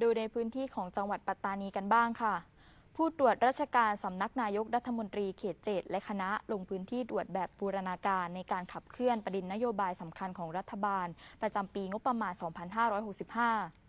ดูในพื้นที่ของจังหวัดปัตตานีกันบ้างค่ะ ผู้ตรวจราชการสำนักนายกรัฐมนตรีเขตเจ็ดและคณะลงพื้นที่ตรวจแบบบูรณาการในการขับเคลื่อนประเด็นนโยบายสำคัญของรัฐบาล ประจำปีงบประมาณ 2565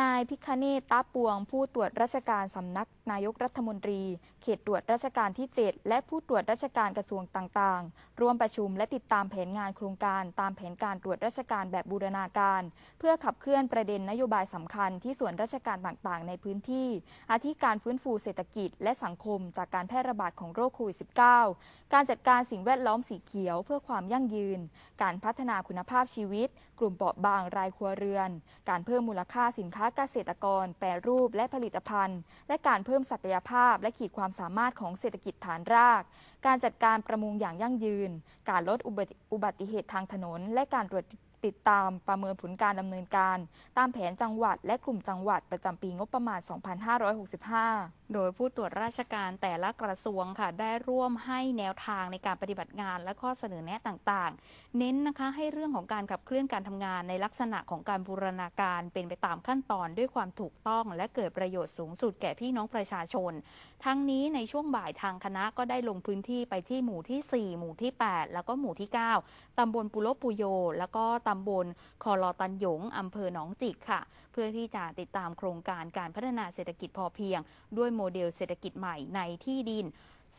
นายพิคเนตตาปวง ผู้ตรวจราชการสำนักนายกรัฐมนตรี เขตตรวจราชการที่ 7 และผู้ตรวจราชการกระทรวงต่างๆ ร่วมประชุมและติดตามแผนงานโครงการตามแผนการตรวจราชการแบบบูรณาการ เพื่อขับเคลื่อนประเด็นนโยบายสำคัญที่ส่วนราชการต่างๆ ในพื้นที่ อาทิการฟื้นฟูเศรษฐกิจและสังคมจากการแพร่ระบาดของโรคโควิด -19 การจัดการสิ่งแวดล้อมสีเขียวเพื่อความยั่งยืน การพัฒนาคุณภาพชีวิต กลุ่มเปราะบางรายครัวเรือน การเพิ่มมูลค่าสินค้าเกษตรกร แปรรูปและผลิตภัณฑ์ และการเพิ่มศักยภาพและขีดความสามารถของเศรษฐกิจฐานราก การจัดการประมงอย่างยั่งยืน การลดอุบัติเหตุทางถนน และการตรวจ ติดตามประเมินผลการดำเนินการ ตามแผนจังหวัด และกลุ่มจังหวัดประจำปีงบประมาณ 2565 โดยผู้ตรวจราชการแต่ละกระทรวงค่ะ ได้ร่วมให้แนวทางในการปฏิบัติงาน และข้อเสนอแนะต่างๆ เน้นนะคะให้เรื่องของการขับเคลื่อนการทำงานในลักษณะของการบูรณาการเป็นไปตามขั้นตอนด้วยความถูกต้อง และเกิดประโยชน์สูงสุดแก่พี่น้องประชาชน ทั้งนี้ในช่วงบ่ายทางคณะก็ได้ลงพื้นที่ไปที่หมู่ที่ 4 หมู่ที่ 8 แล้วก็หมู่ที่ 9 ตำบลปุโรปุโย แล้วก็ตำบลคอลอตันหยงอำเภอหนองจิกค่ะ เพื่อที่จะติดตามโครงการการพัฒนาเศรษฐกิจพอเพียง ด้วยโมเดลเศรษฐกิจใหม่ในที่ดิน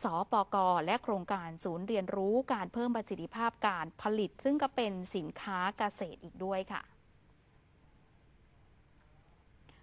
สปกและโครงการศูนย์เรียนรู้การเพิ่มประสิทธิภาพการผลิต ซึ่งก็เป็นสินค้าเกษตรอีกด้วยค่ะ